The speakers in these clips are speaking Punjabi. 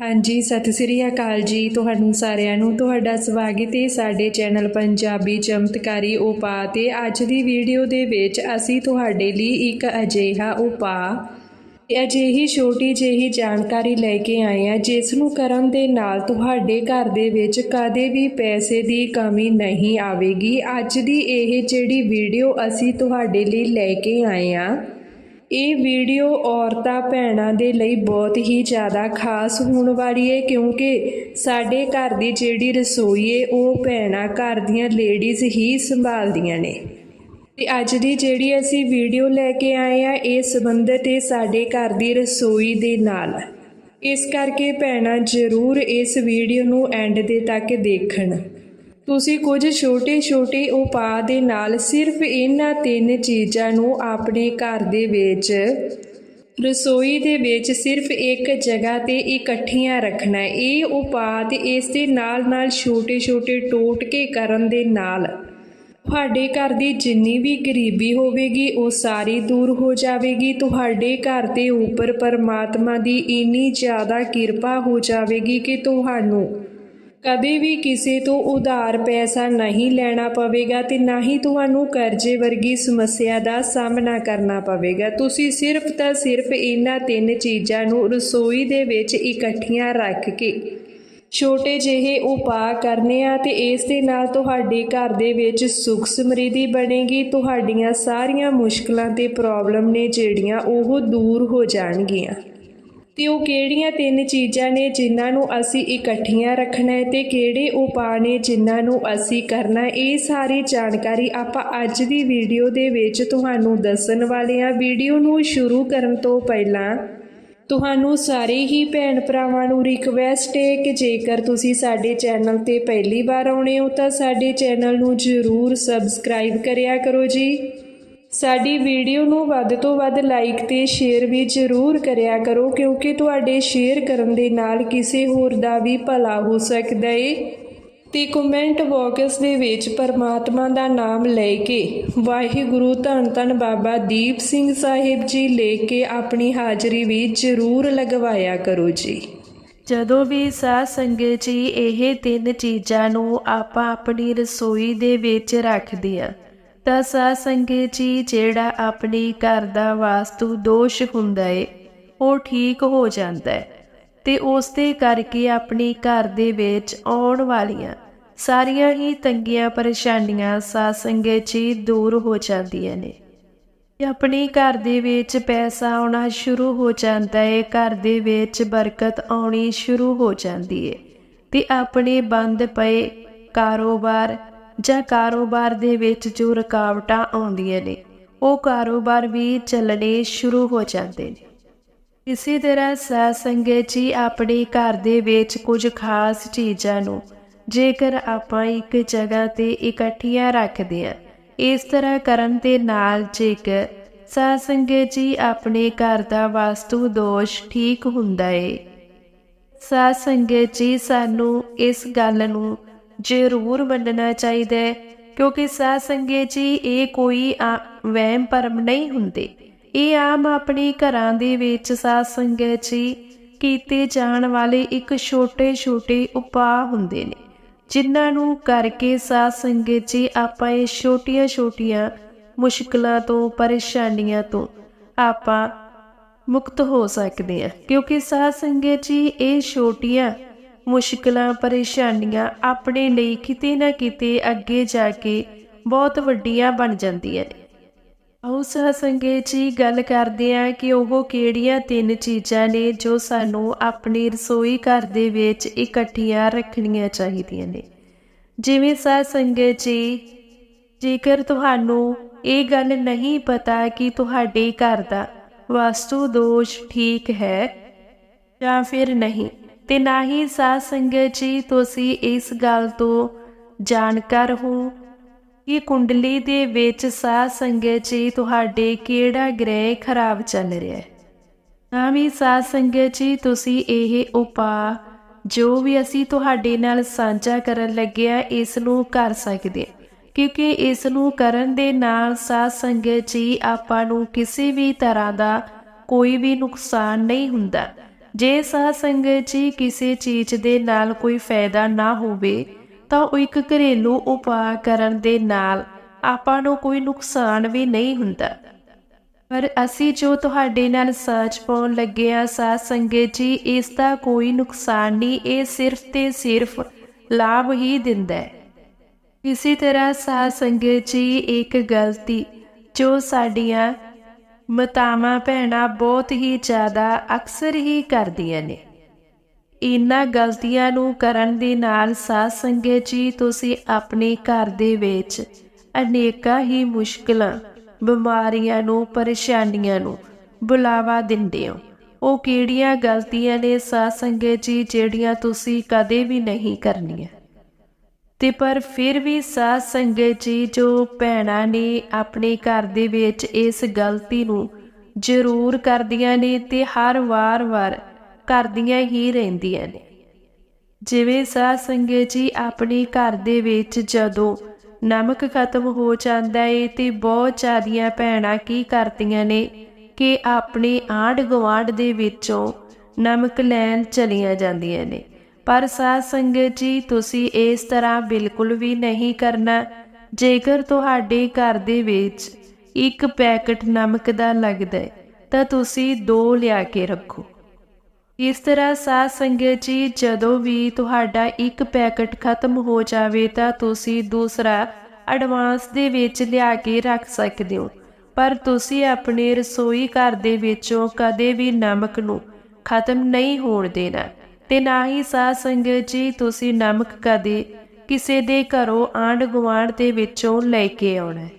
ਹਾਂਜੀ, ਸਤਿ ਸ੍ਰੀ ਅਕਾਲ ਜੀ ਤੁਹਾਨੂੰ ਸਾਰਿਆਂ ਨੂੰ। ਤੁਹਾਡਾ ਸਵਾਗਤ ਹੈ ਸਾਡੇ ਚੈਨਲ ਪੰਜਾਬੀ ਚਮਤਕਾਰੀ ਉਪਾਅ ਤੇ ਅੱਜ ਦੀ ਵੀਡੀਓ ਦੇ ਵਿੱਚ ਅਸੀਂ ਤੁਹਾਡੇ ਲਈ ਇੱਕ ਅਜਿਹਾ ਉਪਾਅ, ਅਜਿਹੀ ਛੋਟੀ ਜਿਹੀ ਜਾਣਕਾਰੀ ਲੈ ਕੇ ਆਏ ਹਾਂ ਜਿਸ ਨੂੰ ਕਰਨ ਦੇ ਨਾਲ ਤੁਹਾਡੇ ਘਰ ਦੇ ਵਿੱਚ ਕਦੇ ਵੀ ਪੈਸੇ ਦੀ ਕਮੀ ਨਹੀਂ ਆਵੇਗੀ। ਅੱਜ ਦੀ ਇਹ ਜਿਹੜੀ ਵੀਡੀਓ ਅਸੀਂ ਤੁਹਾਡੇ ਲਈ ਲੈ ਕੇ ਆਏ ਹਾਂ ਇਹ ਵੀਡੀਓ ਔਰਤਾਂ ਭੈਣਾਂ ਦੇ ਲਈ ਬਹੁਤ ਹੀ ਜ਼ਿਆਦਾ ਖਾਸ ਹੋਣ ਵਾਲੀ ਹੈ ਕਿਉਂਕਿ ਸਾਡੇ ਘਰ ਦੀ ਜਿਹੜੀ ਰਸੋਈ ਹੈ ਉਹ ਭੈਣਾਂ ਘਰ ਦੀਆਂ ਲੇਡੀਜ਼ ਹੀ ਸੰਭਾਲਦੀਆਂ ਨੇ। ਤੇ ਅੱਜ ਦੀ ਜਿਹੜੀ ਅਸੀਂ ਵੀਡੀਓ ਲੈ ਕੇ ਆਏ ਆ, ਇਹ ਸੰਬੰਧਿਤ ਏ ਸਾਡੇ ਘਰ ਦੀ ਰਸੋਈ ਦੇ ਨਾਲ। ਇਸ ਕਰਕੇ ਭੈਣਾਂ ਜ਼ਰੂਰ ਇਸ ਵੀਡੀਓ ਨੂੰ ਐਂਡ ਦੇ ਤੱਕ ਦੇਖਣ। ਤੁਸੀਂ ਕੁਝ ਛੋਟੇ-ਛੋਟੇ ਉਪਾਅ ਦੇ ਨਾਲ ਸਿਰਫ ਇਹਨਾਂ ਤਿੰਨ ਚੀਜ਼ਾਂ ਨੂੰ ਆਪਣੇ ਘਰ ਦੇ ਵਿੱਚ, ਰਸੋਈ ਦੇ ਵਿੱਚ ਸਿਰਫ ਇੱਕ ਜਗ੍ਹਾ ਤੇ ਇਕੱਠੀਆਂ ਰੱਖਣਾ, ਇਹ ਉਪਾਅ ਤੇ ਇਸ ਦੇ ਨਾਲ-ਨਾਲ ਛੋਟੇ-ਛੋਟੇ ਟੋਟਕੇ ਕਰਨ ਦੇ ਨਾਲ। ਤੁਹਾਡੇ ਘਰ ਦੀ ਜਿੰਨੀ ਵੀ ਗਰੀਬੀ ਹੋਵੇਗੀ, ਉਹ ਸਾਰੀ ਦੂਰ ਹੋ ਜਾਵੇਗੀ। ਤੁਹਾਡੇ ਘਰ ਦੇ ਉੱਪਰ ਪਰਮਾਤਮਾ ਦੀ ਇੰਨੀ ਜ਼ਿਆਦਾ ਕਿਰਪਾ ਹੋ ਜਾਵੇਗੀ ਕਿ ਤੁਹਾਨੂੰ ਕਦੇ ਵੀ ਕਿਸੇ ਤੋਂ ਉਧਾਰ ਪੈਸਾ ਨਹੀਂ ਲੈਣਾ ਪਵੇਗਾ ਤੇ ਨਾ ਹੀ ਤੁਹਾਨੂੰ ਕਰਜ਼ੇ ਵਰਗੀ ਸਮੱਸਿਆ ਦਾ ਸਾਹਮਣਾ ਕਰਨਾ ਪਵੇਗਾ। ਤੁਸੀਂ ਸਿਰਫ ਤਾਂ ਸਿਰਫ ਇਹਨਾਂ ਤਿੰਨ ਚੀਜ਼ਾਂ ਨੂੰ ਰਸੋਈ ਦੇ ਵਿੱਚ ਇਕੱਠੀਆਂ ਰੱਖ ਕੇ ਛੋਟੇ ਜਿਹੇ ਉਪਾਅ ਕਰਨੇ ਆ ਤੇ ਇਸ ਦੇ ਨਾਲ ਤੁਹਾਡੇ ਘਰ ਦੇ ਵਿੱਚ ਸੁਖ ਸਮਰਿੱਧੀ ਬਣੇਗੀ। ਤੁਹਾਡੀਆਂ ਸਾਰੀਆਂ ਮੁਸ਼ਕਲਾਂ ਤੇ ਪ੍ਰੋਬਲਮ ਨੇ ਜਿਹੜੀਆਂ ਉਹ ਦੂਰ ਹੋ ਜਾਣਗੀਆਂ। ਤੇ ਉਹ ਕਿਹੜੀਆਂ ਤਿੰਨ ਚੀਜ਼ਾਂ ਨੇ ਜਿਨ੍ਹਾਂ ਨੂੰ ਅਸੀਂ ਇਕੱਠੀਆਂ ਰੱਖਣਾ ਹੈ ਤੇ ਕਿਹੜੇ ਉਪਾਅ ਨੇ ਜਿਨ੍ਹਾਂ ਨੂੰ ਅਸੀਂ ਕਰਨਾ ਇਹ ਸਾਰੀ ਜਾਣਕਾਰੀ ਆਪਾਂ ਅੱਜ ਦੀ ਵੀਡੀਓ ਦੇ ਵਿੱਚ ਤੁਹਾਨੂੰ ਦੱਸਣ ਵਾਲੇ ਹਾਂ। ਵੀਡੀਓ ਨੂੰ ਸ਼ੁਰੂ ਕਰਨ ਤੋਂ ਪਹਿਲਾਂ ਤੁਹਾਨੂੰ ਸਾਰੇ ਹੀ ਭੈਣ ਭਰਾਵਾਂ ਨੂੰ ਰਿਕਵੈਸਟ ਹੈ ਕਿ ਜੇਕਰ ਤੁਸੀਂ ਸਾਡੇ ਚੈਨਲ ਤੇ ਪਹਿਲੀ ਵਾਰ ਆਉਣੇ ਹੋ ਤਾਂ ਸਾਡੇ ਚੈਨਲ ਨੂੰ ਜ਼ਰੂਰ ਸਬਸਕ੍ਰਾਈਬ ਕਰਿਆ ਕਰੋ ਜੀ। ਸਾਡੀ ਵੀਡੀਓ ਨੂੰ ਵੱਧ ਤੋਂ ਵੱਧ ਲਾਈਕ ਤੇ ਸ਼ੇਅਰ ਵੀ ਜ਼ਰੂਰ ਕਰਿਆ ਕਰੋ, ਕਿਉਂਕਿ ਤੁਹਾਡੇ ਸ਼ੇਅਰ ਕਰਨ ਦੇ ਨਾਲ ਕਿਸੇ ਹੋਰ ਦਾ ਵੀ ਭਲਾ ਹੋ ਸਕਦਾ ਏ। ਤੇ ਕਮੈਂਟ ਬਾਕਸ ਦੇ ਵਿੱਚ ਪਰਮਾਤਮਾ ਦਾ ਨਾਮ ਲੈ ਕੇ ਵਾਹਿਗੁਰੂ ਧੰਨ ਧੰਨ ਬਾਬਾ ਦੀਪ ਸਿੰਘ ਸਾਹਿਬ ਜੀ ਲੈ ਕੇ ਆਪਣੀ ਹਾਜ਼ਰੀ ਵੀ ਜ਼ਰੂਰ ਲਗਵਾਇਆ ਕਰੋ ਜੀ। ਜਦੋਂ ਵੀ ਸਾਧ ਸੰਗਤ ਜੀ ਇਹ ਤਿੰਨ ਚੀਜ਼ਾਂ ਨੂੰ ਆਪਾਂ ਆਪਣੀ ਰਸੋਈ ਦੇ ਵਿੱਚ ਰੱਖਦੇ ਆ ਤਾਂ ਸਾਧ ਸੰਗਤ ਜੀ ਜਿਹੜਾ ਆਪਣੀ ਘਰ ਦਾ ਵਾਸਤੂ ਦੋਸ਼ ਹੁੰਦਾ ਏ, ਉਹ ਠੀਕ ਹੋ ਜਾਂਦਾ ਹੈ ਤੇ ਉਸ ਦੇ ਕਰਕੇ ਆਪਣੀ ਘਰ ਦੇ ਵਿੱਚ ਆਉਣ ਵਾਲੀਆਂ ਸਾਰੀਆਂ ਹੀ ਤੰਗੀਆਂ ਪਰੇਸ਼ਾਨੀਆਂ ਸਾਧ ਸੰਗਤ ਜੀ ਦੂਰ ਹੋ ਜਾਂਦੀਆਂ ਨੇ। ਆਪਣੇ ਘਰ ਦੇ ਵਿੱਚ ਪੈਸਾ ਆਉਣਾ ਸ਼ੁਰੂ ਹੋ ਜਾਂਦਾ ਏ, ਘਰ ਦੇ ਵਿੱਚ ਬਰਕਤ ਆਉਣੀ ਸ਼ੁਰੂ ਹੋ ਜਾਂਦੀ ਹੈ ਤੇ ਆਪਣੇ ਬੰਦ ਪਏ ਕਾਰੋਬਾਰ ਜਾਂ ਕਾਰੋਬਾਰ ਦੇ ਵਿੱਚ ਜੋ ਰੁਕਾਵਟਾਂ ਆਉਂਦੀਆਂ ਨੇ, ਉਹ ਕਾਰੋਬਾਰ ਵੀ ਚੱਲਣੇ ਸ਼ੁਰੂ ਹੋ ਜਾਂਦੇ ਨੇ। ਇਸੇ ਤਰ੍ਹਾਂ ਸਾਧ ਜੀ ਆਪਣੇ ਘਰ ਦੇ ਵਿੱਚ ਕੁਝ ਖਾਸ ਚੀਜ਼ਾਂ ਨੂੰ ਜੇਕਰ ਆਪਾਂ ਇੱਕ ਜਗ੍ਹਾ ਤੇ ਇਕੱਠੀਆਂ ਰੱਖਦੇ ਹਾਂ, ਇਸ ਤਰ੍ਹਾਂ ਕਰਨ ਦੇ ਨਾਲ ਜੇਕਰ ਸਾਧ ਜੀ ਆਪਣੇ ਘਰ ਦਾ ਵਾਸਤੂ ਦੋਸ਼ ਠੀਕ ਹੁੰਦਾ ਏ ਸਾਧ ਜੀ ਸਾਨੂੰ ਇਸ ਗੱਲ ਨੂੰ ਜ਼ਰੂਰ ਮੰਨਣਾ ਚਾਹੀਦਾ ਹੈ, ਕਿਉਂਕਿ ਸਾਧ ਸੰਗਤ ਜੀ, ਇਹ ਕੋਈ ਵਹਿਮ ਭਰਮ ਨਹੀਂ ਹੁੰਦੇ। ਇਹ ਆਮ ਆਪਣੇ ਘਰਾਂ ਦੇ ਵਿੱਚ ਸਾਧ ਸੰਗਤ ਜੀ ਕੀਤੇ ਜਾਣ ਵਾਲੇ ਇੱਕ ਛੋਟੇ-ਛੋਟੇ ਉਪਾਅ ਹੁੰਦੇ ਨੇ, ਜਿਨ੍ਹਾਂ ਨੂੰ ਕਰਕੇ ਸਾਧ ਸੰਗਤ ਜੀ ਆਪਾਂ ਇਹ ਛੋਟੀਆਂ-ਛੋਟੀਆਂ ਮੁਸ਼ਕਲਾਂ ਤੋਂ, ਪਰੇਸ਼ਾਨੀਆਂ ਤੋਂ ਆਪਾਂ ਮੁਕਤ ਹੋ ਸਕਦੇ ਹਾਂ, ਕਿਉਂਕਿ ਸਾਧ ਸੰਗਤ ਜੀ ਇਹ ਛੋਟੀਆਂ ਮੁਸ਼ਕਲਾਂ, ਪਰੇਸ਼ਾਨੀਆਂ ਆਪਣੇ ਲਈ ਕਿਤੇ ਨਾ ਕਿਤੇ ਅੱਗੇ ਜਾ ਕੇ ਬਹੁਤ ਵੱਡੀਆਂ ਬਣ ਜਾਂਦੀਆਂ ਨੇ। ਆਓ ਸਾਧ ਸੰਗਤ ਜੀ ਗੱਲ ਕਰਦੇ ਹਾਂ ਕਿ ਉਹ ਕਿਹੜੀਆਂ ਤਿੰਨ ਚੀਜ਼ਾਂ ਨੇ ਜੋ ਸਾਨੂੰ ਆਪਣੀ ਰਸੋਈ ਘਰ ਦੇ ਵਿੱਚ ਇਕੱਠੀਆਂ ਰੱਖਣੀਆਂ ਚਾਹੀਦੀਆਂ ਨੇ। ਜਿਵੇਂ ਸਾਧ ਸੰਗਤ ਜੀ ਜੇਕਰ ਤੁਹਾਨੂੰ ਇਹ ਗੱਲ ਨਹੀਂ ਪਤਾ ਕਿ ਤੁਹਾਡੇ ਘਰ ਦਾ ਵਾਸਤੂ ਦੋਸ਼ ਠੀਕ ਹੈ ਜਾਂ ਫਿਰ ਨਹੀਂ ਤੇ ਨਾ ਹੀ ਸਾਧ ਸੰਗਤ ਜੀ, ਤੁਸੀਂ ਇਸ ਗੱਲ ਤੋਂ ਜਾਣਕਾਰ ਹੋ ਕਿ ਕੁੰਡਲੀ ਦੇ ਵਿੱਚ ਸਾਧ ਸੰਗਤ ਜੀ ਤੁਹਾਡੇ ਕਿਹੜਾ ਗ੍ਰਹਿ ਖਰਾਬ ਚੱਲ ਰਿਹਾ ਹੈ। ਤਾਂ ਵੀ ਸਾਧ ਸੰਗਤ ਜੀ, ਤੁਸੀਂ ਇਹ ਉਪਾਅ ਜੋ ਵੀ ਅਸੀਂ ਤੁਹਾਡੇ ਨਾਲ ਸਾਂਝਾ ਕਰਨ ਲੱਗਿਆ ਇਸ ਨੂੰ ਕਰ ਸਕਦੇ ਕਿਉਂਕਿ ਇਸ ਨੂੰ ਕਰਨ ਦੇ ਨਾਲ ਸਾਧ ਸੰਗਤ ਜੀ ਆਪਾਂ ਨੂੰ ਕਿਸੇ ਵੀ ਤਰ੍ਹਾਂ ਦਾ ਕੋਈ ਵੀ ਨੁਕਸਾਨ ਨਹੀਂ ਹੁੰਦਾ। ਜੇ ਸਾਧ ਸੰਗਤ ਜੀ ਕਿਸੇ ਚੀਜ਼ ਦੇ ਨਾਲ ਕੋਈ ਫਾਇਦਾ ਨਾ ਹੋਵੇ, ਤਾਂ ਉਹ ਇੱਕ ਘਰੇਲੂ ਉਪਾਅ ਕਰਨ ਦੇ ਨਾਲ ਆਪਾਂ ਨੂੰ ਕੋਈ ਨੁਕਸਾਨ ਵੀ ਨਹੀਂ ਹੁੰਦਾ। ਪਰ ਅਸੀਂ ਜੋ ਤੁਹਾਡੇ ਨਾਲ ਸੱਚ ਪਾਉਣ ਲੱਗੇ ਆ ਸਾਧ ਸੰਗਤ ਜੀ, ਇਸ ਦਾ ਕੋਈ ਨੁਕਸਾਨ ਨਹੀਂ, ਇਹ ਸਿਰਫ ਤੇ ਸਿਰਫ ਲਾਭ ਹੀ ਦਿੰਦਾ ਹੈ। ਇਸੇ ਤਰ੍ਹਾਂ ਸਾਧ ਸੰਗਤ ਜੀ, ਇੱਕ ਗਲਤੀ ਜੋ ਸਾਡੀਆਂ ਮਤਾਵਾਂ ਭੈਣਾਂ ਬਹੁਤ ਹੀ ਜ਼ਿਆਦਾ ਅਕਸਰ ਹੀ ਕਰਦੀਆਂ ਨੇ। ਇਨ੍ਹਾਂ ਗਲਤੀਆਂ ਨੂੰ ਕਰਨ ਦੇ ਨਾਲ ਸਾਧ ਸੰਗਤ ਜੀ, ਤੁਸੀਂ ਆਪਣੇ ਘਰ ਦੇ ਵਿੱਚ ਅਨੇਕਾਂ ਹੀ ਮੁਸ਼ਕਲਾਂ, ਬਿਮਾਰੀਆਂ ਨੂੰ, ਪਰੇਸ਼ਾਨੀਆਂ ਨੂੰ ਬੁਲਾਵਾ ਦਿੰਦੇ ਹੋ। ਉਹ ਕਿਹੜੀਆਂ ਗਲਤੀਆਂ ਨੇ ਸਾਧ ਸੰਗਤ ਜੀ, ਜਿਹੜੀਆਂ ਤੁਸੀਂ ਕਦੇ ਵੀ ਨਹੀਂ ਕਰਨੀਆਂ? ਤੇ ਪਰ ਫਿਰ ਵੀ ਸਾਧ ਸੰਗਤ ਜੀ ਜੋ ਭੈਣਾਂ ਨੇ ਆਪਣੇ ਘਰ ਦੇ ਵਿੱਚ ਇਸ ਗਲਤੀ ਨੂੰ ਜ਼ਰੂਰ ਕਰਦੀਆਂ ਨੇ ਤੇ ਹਰ ਵਾਰ-ਵਾਰ ਕਰਦੀਆਂ ਹੀ ਰਹਿੰਦੀਆਂ ਨੇ। ਜਿਵੇਂ ਸਾਧ ਸੰਗਤ ਜੀ ਆਪਣੇ ਘਰ ਦੇ ਵਿੱਚ ਜਦੋਂ ਨਮਕ ਖਤਮ ਹੋ ਜਾਂਦਾ ਏ ਤੇ ਬਹੁਤ ਜ਼ਿਆਦੀਆਂ ਭੈਣਾਂ ਕੀ ਕਰਦੀਆਂ ਨੇ ਕਿ ਆਪਣੇ ਆਂਢ ਗੁਆਂਢ ਦੇ ਵਿੱਚੋਂ ਨਮਕ ਲੈਣ ਚਲੀਆਂ ਜਾਂਦੀਆਂ ਨੇ। ਪਰ ਸਾਧ ਸੰਗਤ ਜੀ, ਤੁਸੀਂ ਇਸ ਤਰ੍ਹਾਂ ਬਿਲਕੁਲ ਵੀ ਨਹੀਂ ਕਰਨਾ। ਜੇਕਰ ਤੁਹਾਡੇ ਘਰ ਦੇ ਵਿੱਚ ਇੱਕ ਪੈਕਟ ਨਮਕ ਦਾ ਲੱਗਦਾ ਹੈ, ਤਾਂ ਤੁਸੀਂ ਦੋ ਲਿਆ ਕੇ ਰੱਖੋ। ਇਸ ਤਰ੍ਹਾਂ ਸਾਧ ਸੰਗਤ ਜੀ, ਜਦੋਂ ਵੀ ਤੁਹਾਡਾ ਇੱਕ ਪੈਕਟ ਖਤਮ ਹੋ ਜਾਵੇ, ਤਾਂ ਤੁਸੀਂ ਦੂਸਰਾ ਐਡਵਾਂਸ ਦੇ ਵਿੱਚ ਲਿਆ ਕੇ ਰੱਖ ਸਕਦੇ ਹੋ। ਪਰ ਤੁਸੀਂ ਆਪਣੇ ਰਸੋਈ ਘਰ ਦੇ ਵਿੱਚੋਂ ਕਦੇ ਵੀ ਨਮਕ ਨੂੰ ਖਤਮ ਨਹੀਂ ਹੋਣ ਦੇਣਾ। ਤੇ ਨਾ ਹੀ ਸਾਧ ਸੰਗਤ ਜੀ ਤੁਸੀਂ ਨਮਕ ਕਦੇ ਕਿਸੇ ਦੇ ਘਰੋਂ ਆਂਢ ਗੁਆਂਢ ਦੇ ਵਿੱਚੋਂ ਲੈ ਕੇ ਆਉਣਾ ਹੈ।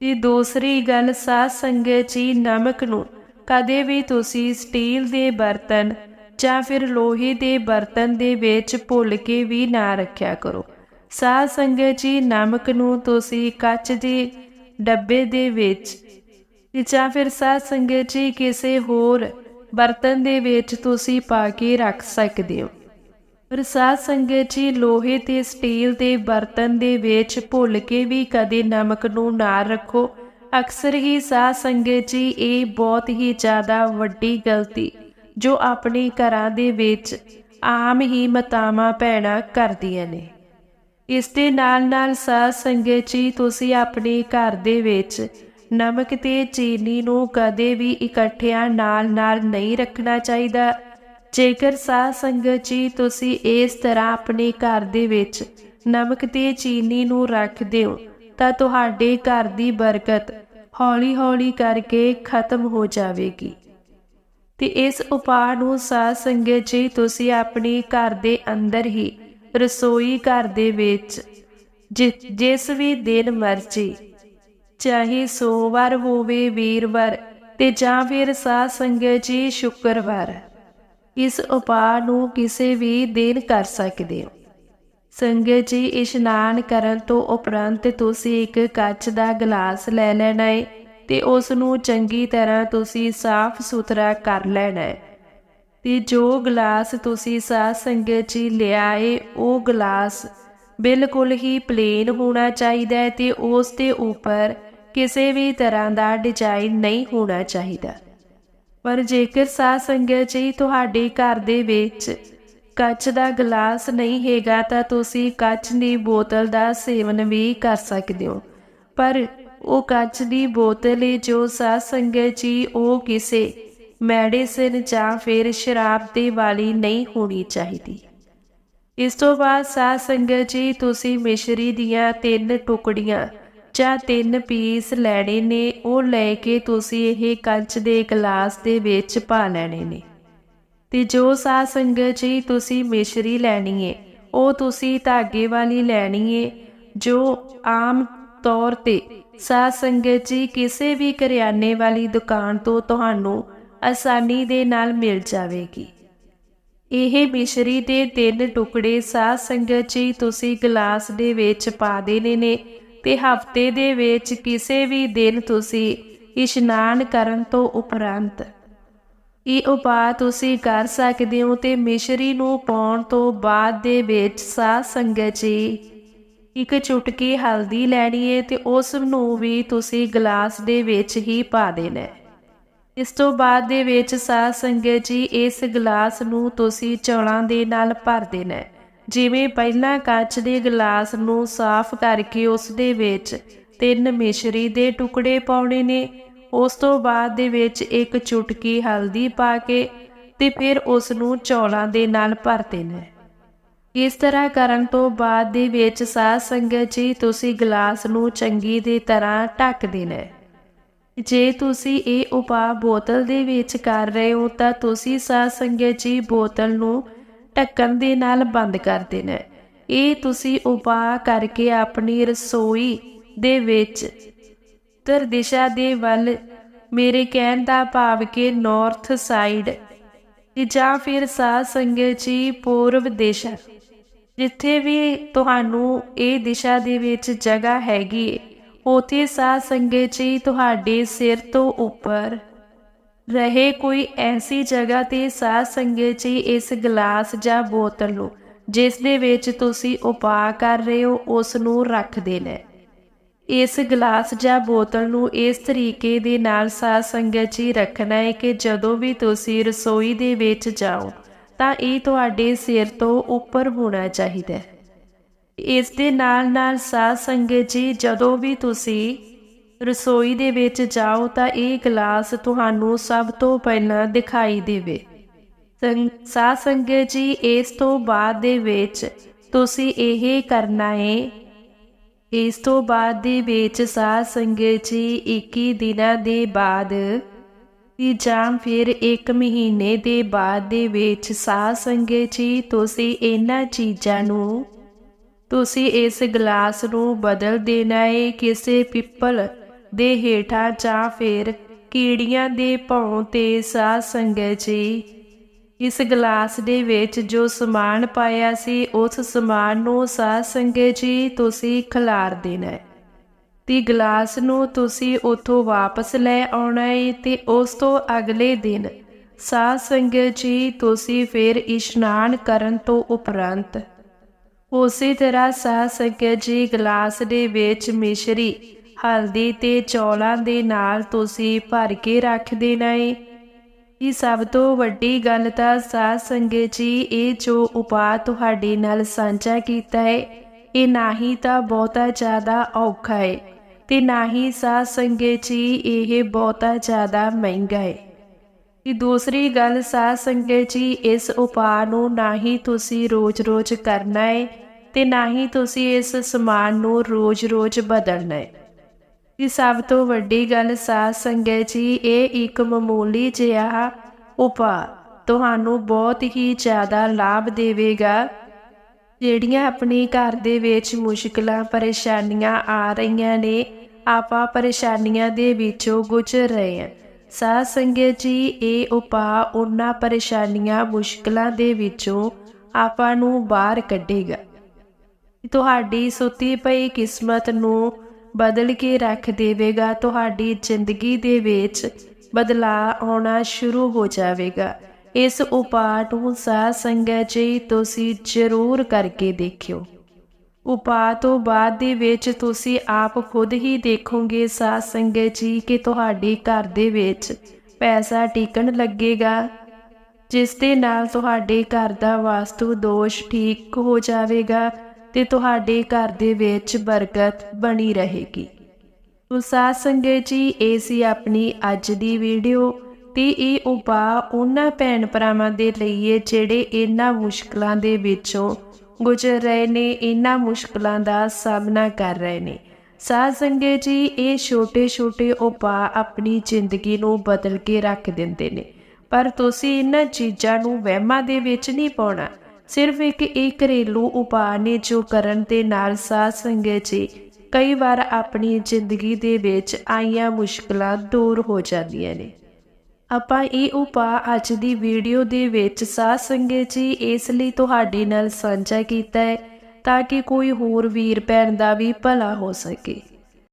ਤੇ ਦੂਸਰੀ ਗੱਲ, ਸਾਧ ਸੰਗਤ ਜੀ ਨਮਕ ਨੂੰ ਕਦੇ ਵੀ ਤੁਸੀਂ ਸਟੀਲ ਦੇ ਬਰਤਨ ਜਾਂ ਫਿਰ ਲੋਹੇ ਦੇ ਬਰਤਨ ਦੇ ਵਿੱਚ ਭੁੱਲ ਕੇ ਵੀ ਨਾ ਰੱਖਿਆ ਕਰੋ। ਸਾਧ ਸੰਗਤ ਜੀ ਨਮਕ ਨੂੰ ਤੁਸੀਂ ਕੱਚ ਦੇ ਡੱਬੇ ਦੇ ਵਿੱਚ ਜਾਂ ਫਿਰ ਸਾਧ ਸੰਗਤ ਜੀ ਕਿਸੇ ਹੋਰ ਬਰਤਨ ਦੇ ਵਿੱਚ ਤੁਸੀਂ ਪਾ ਕੇ ਰੱਖ ਸਕਦੇ ਹੋ। ਪਰ ਸਾਧ ਸੰਗਤ ਜੀ, ਲੋਹੇ ਤੇ ਸਟੀਲ ਦੇ ਬਰਤਨ ਦੇ ਵਿੱਚ ਭੁੱਲ ਕੇ ਵੀ ਕਦੇ ਨਮਕ ਨੂੰ ਨਾ ਰੱਖੋ। ਅਕਸਰ ਹੀ ਸਾਧ ਸੰਗਤ ਜੀ, ਇਹ ਬਹੁਤ ਹੀ ਜ਼ਿਆਦਾ ਵੱਡੀ ਗਲਤੀ ਜੋ ਆਪਣੇ ਘਰਾਂ ਦੇ ਵਿੱਚ ਆਮ ਹੀ ਮਤਾਵਾਂ, ਭੈਣਾਂ ਕਰਦੀਆਂ ਨੇ। ਇਸ ਦੇ ਨਾਲ ਨਾਲ ਸਾਧ ਸੰਗਤ ਜੀ, ਤੁਸੀਂ ਆਪਣੇ ਘਰ ਦੇ ਵਿੱਚ ਨਮਕ ਤੇ ਚੀਨੀ ਨੂੰ ਕਦੇ ਵੀ ਇਕੱਠਿਆਂ ਨਾਲ ਨਾਲ ਨਹੀਂ ਰੱਖਣਾ ਚਾਹੀਦਾ। ਜੇਕਰ ਸਾਧ ਸੰਗਤ ਜੀ, ਤੁਸੀਂ ਇਸ ਤਰ੍ਹਾਂ ਆਪਣੇ ਘਰ ਦੇ ਵਿੱਚ ਨਮਕ ਤੇ ਚੀਨੀ ਨੂੰ ਰੱਖਦੇ ਹੋ ਤਾਂ ਤੁਹਾਡੇ ਘਰ ਦੀ ਬਰਕਤ ਹੌਲੀ-ਹੌਲੀ ਕਰਕੇ ਖਤਮ ਹੋ ਜਾਵੇਗੀ। ਤੇ ਇਸ ਉਪਾਅ ਨੂੰ ਸਾਧ ਸੰਗਤ ਜੀ, ਤੁਸੀਂ ਆਪਣੇ ਘਰ ਦੇ ਅੰਦਰ ਹੀ ਰਸੋਈ ਘਰ ਦੇ ਵਿੱਚ, ਜਿ- ਜਿਸ ਵੀ ਦਿਨ ਮਰਜ਼ੀ ਚਾਹੇ ਸੋਮਵਾਰ ਹੋਵੇ ਵੀਰਵਾਰ, ਤੇ ਜਾਂ ਫਿਰ ਸਾਧ ਸੰਗਤ ਜੀ ਸ਼ੁੱਕਰਵਾਰ। ਇਸ ਉਪਾਅ ਨੂੰ ਕਿਸੇ ਵੀ ਦਿਨ ਕਰ ਸਕਦੇ ਹੋ। ਸੰਗਤ ਜੀ, ਇਸ਼ਨਾਨ ਕਰਨ ਤੋਂ ਉਪਰੰਤ ਤੁਸੀਂ ਇੱਕ ਕੱਚ ਦਾ ਗਲਾਸ ਲੈ ਲੈਣਾ ਹੈ ਤੇ ਉਸ ਨੂੰ ਚੰਗੀ ਤਰ੍ਹਾਂ ਤੁਸੀਂ ਸਾਫ਼ ਸੁਥਰਾ ਕਰ ਲੈਣਾ ਹੈ ਤੇ ਜੋ ਗਲਾਸ ਤੁਸੀਂ ਸਾਧ ਸੰਗਤ ਜੀ ਲਿਆ ਲਿਆਏ ਉਹ ਗਲਾਸ ਬਿਲਕੁਲ ਹੀ ਪਲੇਨ ਹੋਣਾ ਚਾਹੀਦਾ ਹੈ ਤੇ ਉਸ ਦੇ ਉੱਪਰ ਕਿਸੇ ਵੀ ਤਰ੍ਹਾਂ ਦਾ ਡਿਜ਼ਾਈਨ ਨਹੀਂ ਹੋਣਾ ਚਾਹੀਦਾ। ਪਰ ਜੇਕਰ ਸਾਧ ਸੰਗਤ ਜੀ ਤੁਹਾਡੇ ਘਰ ਦੇ ਵਿੱਚ ਕੱਚ ਦਾ ਗਲਾਸ ਨਹੀਂ ਹੈਗਾ ਤਾਂ ਤੁਸੀਂ ਕੱਚ ਦੀ ਬੋਤਲ ਦਾ ਸੇਵਨ ਵੀ ਕਰ ਸਕਦੇ ਹੋ। ਪਰ ਉਹ ਕੱਚ ਦੀ ਬੋਤਲ ਏ ਜੋ ਸਾਧ ਸੰਗਤ ਜੀ ਉਹ ਕਿਸੇ ਮੈਡੀਸਿਨ ਜਾਂ ਫਿਰ ਸ਼ਰਾਬ ਦੇ ਵਾਲੀ ਨਹੀਂ ਹੋਣੀ ਚਾਹੀਦੀ। ਇਸ ਤੋਂ ਬਾਅਦ ਸਾਧ ਸੰਗਤ ਜੀ ਤੁਸੀਂ ਮਿਸ਼ਰੀ ਦੀਆਂ ਤਿੰਨ ਟੁਕੜੀਆਂ ਜਾਂ ਤਿੰਨ ਪੀਸ ਲੈਣੇ ਨੇ, ਉਹ ਲੈ ਕੇ ਤੁਸੀਂ ਇਹ ਕੱਚ ਦੇ ਗਲਾਸ ਦੇ ਵਿੱਚ ਪਾ ਲੈਣੇ ਨੇ। ਤੇ ਜੋ ਸਾਧ ਸੰਗਤ ਜੀ ਤੁਸੀਂ ਮਿਸ਼ਰੀ ਲੈਣੀ ਏ, ਉਹ ਤੁਸੀਂ ਧਾਗੇ ਵਾਲੀ ਲੈਣੀ ਏ, ਜੋ ਆਮ ਤੌਰ ਤੇ ਸਾਧ ਸੰਗਤ ਜੀ ਕਿਸੇ ਵੀ ਕਰਿਆਨੇ ਵਾਲੀ ਦੁਕਾਨ ਤੋਂ ਤੁਹਾਨੂੰ ਆਸਾਨੀ ਦੇ ਨਾਲ ਮਿਲ ਜਾਵੇਗੀ। ਇਹ ਮਿਸ਼ਰੀ ਦੇ ਤਿੰਨ ਟੁਕੜੇ ਸਾਧ ਸੰਗਤ ਜੀ ਤੁਸੀਂ ਗਲਾਸ ਦੇ ਵਿੱਚ ਪਾ ਦੇਣੇ ਨੇ ਤੇ ਹਫ਼ਤੇ ਦੇ ਵਿੱਚ ਕਿਸੇ ਵੀ ਦਿਨ ਤੁਸੀਂ ਇਸ਼ਨਾਨ ਕਰਨ ਤੋਂ ਉਪਰੰਤ ਇਹ ਉਪਾਅ ਤੁਸੀਂ ਕਰ ਸਕਦੇ ਹੋ ਤੇ ਮਿਸ਼ਰੀ ਨੂੰ ਪਾਉਣ ਤੋਂ ਬਾਅਦ ਦੇ ਵਿੱਚ ਸਾਧ ਸੰਗਤ ਜੀ, ਇੱਕ ਚੁਟਕੀ ਹਲਦੀ ਲੈਣੀ ਹੈ ਤੇ ਉਸ ਨੂੰ ਵੀ ਤੁਸੀਂ ਗਲਾਸ ਦੇ ਵਿੱਚ ਹੀ ਪਾ ਦੇਣਾ ਇਸ ਤੋਂ ਬਾਅਦ ਦੇ ਵਿੱਚ ਸਾਧ ਸੰਗਤ ਜੀ, ਇਸ ਗਲਾਸ ਨੂੰ ਤੁਸੀਂ ਚੌਲਾਂ ਦੇ ਨਾਲ ਭਰ ਦੇਣਾ ਜਿਵੇਂ ਪਹਿਲਾਂ ਕੱਚ ਦੇ ਗਲਾਸ ਨੂੰ ਸਾਫ਼ ਕਰਕੇ ਉਸ ਦੇ ਵਿੱਚ ਤਿੰਨ ਮਿਸ਼ਰੀ ਦੇ ਟੁਕੜੇ ਪਾਉਣੇ ਨੇ, ਉਸ ਤੋਂ ਬਾਅਦ ਦੇ ਵਿੱਚ ਇੱਕ ਚੁਟਕੀ ਹਲਦੀ ਪਾ ਕੇ ਤੇ ਫਿਰ ਉਸ ਨੂੰ ਚੌਲਾਂ ਦੇ ਨਾਲ ਭਰ ਦੇਣਾ ਇਸ ਤਰ੍ਹਾਂ ਕਰਨ ਤੋਂ ਬਾਅਦ ਦੇ ਵਿੱਚ ਸਾਧ ਸੰਗਤ ਜੀ, ਤੁਸੀਂ ਗਲਾਸ ਨੂੰ ਚੰਗੀ ਦੀ ਤਰ੍ਹਾਂ ਢੱਕ ਦੇਣਾ ਜੇ ਤੁਸੀਂ ਇਹ ਉਪਾਅ ਬੋਤਲ ਦੇ ਵਿੱਚ ਕਰ ਰਹੇ ਹੋ, ਤਾਂ ਤੁਸੀਂ ਸਾਧ ਸੰਗਤ ਜੀ ਬੋਤਲ ਨੂੰ ਢੱਕਣ ਦੇ ਨਾਲ ਬੰਦ ਕਰ ਦੇਣਾ ਇਹ ਤੁਸੀਂ ਉਪਾਅ ਕਰਕੇ ਆਪਣੀ ਰਸੋਈ ਦੇ ਵਿੱਚ ਉੱਤਰ ਦਿਸ਼ਾ ਦੇ ਵੱਲ ਮੇਰੇ ਕਹਿਣ ਦਾ ਭਾਵ ਕਿ ਨਾਰਥ ਸਾਈਡ ਜਾਂ ਫਿਰ ਸਾਧ ਸੰਗਤ ਜੀ ਪੂਰਬ ਦਿਸ਼ਾ ਜਿੱਥੇ ਵੀ ਤੁਹਾਨੂੰ ਇਹ ਦਿਸ਼ਾ ਦੇ ਵਿੱਚ ਜਗ੍ਹਾ ਹੈਗੀ ਏ, ਉਥੇ ਸਾਧ ਸੰਗਤ ਜੀ ਤੁਹਾਡੇ ਸਿਰ ਤੋਂ ਉੱਪਰ ਰਹੇ ਕੋਈ ਐਸੀ ਜਗ੍ਹਾ ਤੇ ਸਾਧ ਸੰਗਤ ਜੀ ਇਸ ਗਲਾਸ ਜਾਂ ਬੋਤਲ ਨੂੰ, ਜਿਸ ਦੇ ਵਿੱਚ ਤੁਸੀਂ ਉਪਾਅ ਕਰ ਰਹੇ ਹੋ, ਉਸ ਨੂੰ ਰੱਖ ਦੇਣਾ ਇਸ ਗਲਾਸ ਜਾਂ ਬੋਤਲ ਨੂੰ ਇਸ ਤਰੀਕੇ ਦੇ ਨਾਲ ਸਾਧ ਸੰਗਤ ਜੀ ਰੱਖਣਾ ਹੈ ਕਿ ਜਦੋਂ ਵੀ ਤੁਸੀਂ ਰਸੋਈ ਦੇ ਵਿੱਚ ਜਾਓ, ਤਾਂ ਇਹ ਤੁਹਾਡੇ ਸਿਰ ਤੋਂ ਉੱਪਰ ਹੋਣਾ ਚਾਹੀਦਾ ਹੈ। ਇਸ ਦੇ ਨਾਲ ਨਾਲ ਸਾਧ ਸੰਗਤ ਜੀ ਜਦੋਂ ਵੀ ਤੁਸੀਂ ਰਸੋਈ ਦੇ ਵਿੱਚ ਜਾਓ ਤਾਂ ਇਹ ਗਲਾਸ ਤੁਹਾਨੂੰ ਸਭ ਤੋਂ ਪਹਿਲਾਂ ਦਿਖਾਈ ਦੇਵੇ। ਸੰਗ- ਸਾਧ ਸੰਗਤ ਜੀ, ਇਸ ਤੋਂ ਬਾਅਦ ਦੇ ਵਿੱਚ ਤੁਸੀਂ ਇਹ ਕਰਨਾ ਹੈ ਇਸ ਤੋਂ ਬਾਅਦ ਦੇ ਵਿੱਚ ਸਾਧ ਸੰਗਤ ਜੀ 21 ਦਿਨਾਂ ਦੇ ਬਾਅਦ ਵੀ ਜਾਂ ਫਿਰ 1 ਮਹੀਨੇ ਦੇ ਬਾਅਦ ਦੇ ਵਿੱਚ ਸਾਧ ਸੰਗਤ ਜੀ, ਤੁਸੀਂ ਇਹਨਾਂ ਚੀਜ਼ਾਂ ਨੂੰ, ਤੁਸੀਂ ਇਸ ਗਲਾਸ ਨੂੰ ਬਦਲ ਦੇਣਾ ਹੈ ਕਿਸੇ ਪਿੱਪਲ ਦੇ ਹੇਠਾਂ ਜਾਂ ਫਿਰ ਕੀੜੀਆਂ ਦੇ ਭੌਂ ਤੇ ਸਾਹ ਸੰਗਤ ਜੀ। ਇਸ ਗਲਾਸ ਦੇ ਵਿੱਚ ਜੋ ਸਮਾਨ ਪਾਇਆ ਸੀ, ਉਸ ਸਮਾਨ ਨੂੰ ਸਾਧ ਸੰਗਤ ਜੀ ਤੁਸੀਂ ਖਿਲਾਰ ਦੇਣਾ ਹੈ। ਤੇ ਗਲਾਸ ਨੂੰ ਤੁਸੀਂ ਉਥੋਂ ਵਾਪਸ ਲੈ ਆਉਣਾ ਹੈ ਤੇ ਉਸ ਤੋਂ ਅਗਲੇ ਦਿਨ ਸਾਧ ਸੰਗਤ ਜੀ ਤੁਸੀਂ ਫਿਰ ਇਸ਼ਨਾਨ ਕਰਨ ਤੋਂ ਉਪਰੰਤ ਉਸੇ ਤਰ੍ਹਾਂ ਸਾਧ ਸੰਗਤ ਜੀ ਗਲਾਸ ਦੇ ਵਿੱਚ ਮਿਸ਼ਰੀ ਹਲਦੀ ਤੇ ਚੌਲਾਂ ਦੇ ਨਾਲ ਤੁਸੀਂ ਭਰ ਕੇ ਰੱਖ ਦੇਣਾ ਹੈ ਇਹ ਸਭ ਤੋਂ ਵੱਡੀ ਗੱਲ ਤਾਂ ਸਾਧ ਸੰਗਤ ਜੀ, ਇਹ ਜੋ ਉਪਾਅ ਤੁਹਾਡੇ ਨਾਲ ਸਾਂਝਾ ਕੀਤਾ ਹੈ, ਇਹ ਨਾ ਹੀ ਤਾਂ ਬਹੁਤਾ ਜ਼ਿਆਦਾ ਔਖਾ ਹੈ ਤੇ ਨਾ ਹੀ ਸਾਧ ਸੰਗਤ ਜੀ, ਇਹ ਬਹੁਤਾ ਜ਼ਿਆਦਾ ਮਹਿੰਗਾ ਹੈ। ਇਹ ਦੂਸਰੀ ਗੱਲ, ਸਾਧ ਸੰਗਤ ਜੀ, ਇਸ ਉਪਾਅ ਨੂੰ ਨਾ ਹੀ ਤੁਸੀਂ ਰੋਜ਼-ਰੋਜ਼ ਕਰਨਾ ਹੈ ਤੇ ਨਾ ਹੀ ਤੁਸੀਂ ਇਸ ਸਮਾਨ ਨੂੰ ਰੋਜ਼-ਰੋਜ਼ ਬਦਲਣਾ ਹੈ। ਇਹ ਸਭ ਤੋਂ ਵੱਡੀ ਗੱਲ ਸਾਧ ਸੰਗਤ ਜੀ, ਇਹ ਇੱਕ ਮਾਮੂਲੀ ਜਿਹਾ ਉਪਾਅ ਤੁਹਾਨੂੰ ਬਹੁਤ ਹੀ ਜ਼ਿਆਦਾ ਲਾਭ ਦੇਵੇਗਾ। ਜਿਹੜੀਆਂ ਆਪਣੀ ਘਰ ਦੇ ਵਿੱਚ ਮੁਸ਼ਕਲਾਂ, ਪਰੇਸ਼ਾਨੀਆਂ ਆ ਰਹੀਆਂ ਨੇ, ਆਪਾਂ ਪਰੇਸ਼ਾਨੀਆਂ ਦੇ ਵਿੱਚੋਂ ਗੁਜ਼ਰ ਰਹੇ ਹਾਂ। ਸਾਧ ਸੰਗਤ ਜੀ, ਇਹ ਉਪਾਅ ਉਹਨਾਂ ਪਰੇਸ਼ਾਨੀਆਂ, ਮੁਸ਼ਕਲਾਂ ਦੇ ਵਿੱਚੋਂ ਆਪਾਂ ਨੂੰ ਬਾਹਰ ਕੱਢੇਗਾ। ਤੁਹਾਡੀ ਸੁੱਤੀ ਪਈ ਕਿਸਮਤ ਨੂੰ ਬਦਲ ਕੇ ਰੱਖ ਦੇਵੇਗਾ, ਤੁਹਾਡੀ ਜ਼ਿੰਦਗੀ ਦੇ ਵਿੱਚ ਬਦਲਾਅ ਆਉਣਾ ਸ਼ੁਰੂ ਹੋ ਜਾਵੇਗਾ। ਇਸ ਉਪਾਅ ਨੂੰ ਸਾਧ ਸੰਗਤ ਜੀ, ਤੁਸੀਂ ਜ਼ਰੂਰ ਕਰਕੇ ਦੇਖਿਓ। ਉਪਾਅ ਤੋਂ ਬਾਅਦ ਦੇ ਵਿੱਚ ਤੁਸੀਂ ਆਪ ਖੁਦ ਹੀ ਦੇਖੋਗੇ ਸਾਧ ਸੰਗਤ ਜੀ, ਕਿ ਤੁਹਾਡੇ ਘਰ ਦੇ ਵਿੱਚ ਪੈਸਾ ਟਿਕਣ ਲੱਗੇਗਾ, ਜਿਸ ਦੇ ਨਾਲ ਤੁਹਾਡੇ ਘਰ ਦਾ ਵਾਸਤੂ ਦੋਸ਼ ਠੀਕ ਹੋ ਜਾਵੇਗਾ। ਤੇ ਤੁਹਾਡੇ ਘਰ ਦੇ ਵਿੱਚ ਬਰਕਤ ਬਣੀ ਰਹੇਗੀ। ਤੋ ਸਾਧ ਸੰਗਤ ਜੀ, ਇਹ ਸੀ ਆਪਣੀ ਅੱਜ ਦੀ ਵੀਡੀਓ ਤੇ ਇਹ ਉਪਾਅ ਉਹਨਾਂ ਭੈਣ ਭਰਾਵਾਂ ਦੇ ਲਈ ਹੈ ਜਿਹੜੇ ਇਹਨਾਂ ਮੁਸ਼ਕਲਾਂ ਦੇ ਵਿੱਚੋਂ ਗੁਜ਼ਰ ਰਹੇ ਨੇ, ਇਹਨਾਂ ਮੁਸ਼ਕਲਾਂ ਦਾ ਸਾਹਮਣਾ ਕਰ ਰਹੇ ਨੇ। ਸਾਧ ਸੰਗਤ ਜੀ, ਇਹ ਛੋਟੇ-ਛੋਟੇ ਉਪਾਅ ਆਪਣੀ ਜ਼ਿੰਦਗੀ ਨੂੰ ਬਦਲ ਕੇ ਰੱਖ ਦਿੰਦੇ ਨੇ। ਪਰ ਤੁਸੀਂ ਇਹਨਾਂ ਚੀਜ਼ਾਂ ਨੂੰ ਵਹਿਮਾਂ ਦੇ ਵਿੱਚ ਨਹੀਂ ਪਾਉਣਾ। ਸਿਰਫ ਇੱਕ ਇਹ ਘਰੇਲੂ ਉਪਾਅ ਨੇ ਜੋ ਕਰਨ ਦੇ ਨਾਲ ਸਾਧ ਸੰਗਤ ਜੀ ਕਈ ਵਾਰ ਆਪਣੀ ਜ਼ਿੰਦਗੀ ਦੇ ਵਿੱਚ ਆਈਆਂ ਮੁਸ਼ਕਲਾਂ ਦੂਰ ਹੋ ਜਾਂਦੀਆਂ ਨੇ। ਆਪਾਂ ਇਹ ਉਪਾਅ ਅੱਜ ਦੀ ਵੀਡੀਓ ਦੇ ਵਿੱਚ ਸਾਧ ਸੰਗਤ ਜੀ ਇਸ ਲਈ ਤੁਹਾਡੇ ਨਾਲ ਸਾਂਝਾ ਕੀਤਾ ਹੈ ਤਾਂ ਕਿ ਕੋਈ ਹੋਰ ਵੀਰ ਭੈਣ ਦਾ ਵੀ ਭਲਾ ਹੋ ਸਕੇ।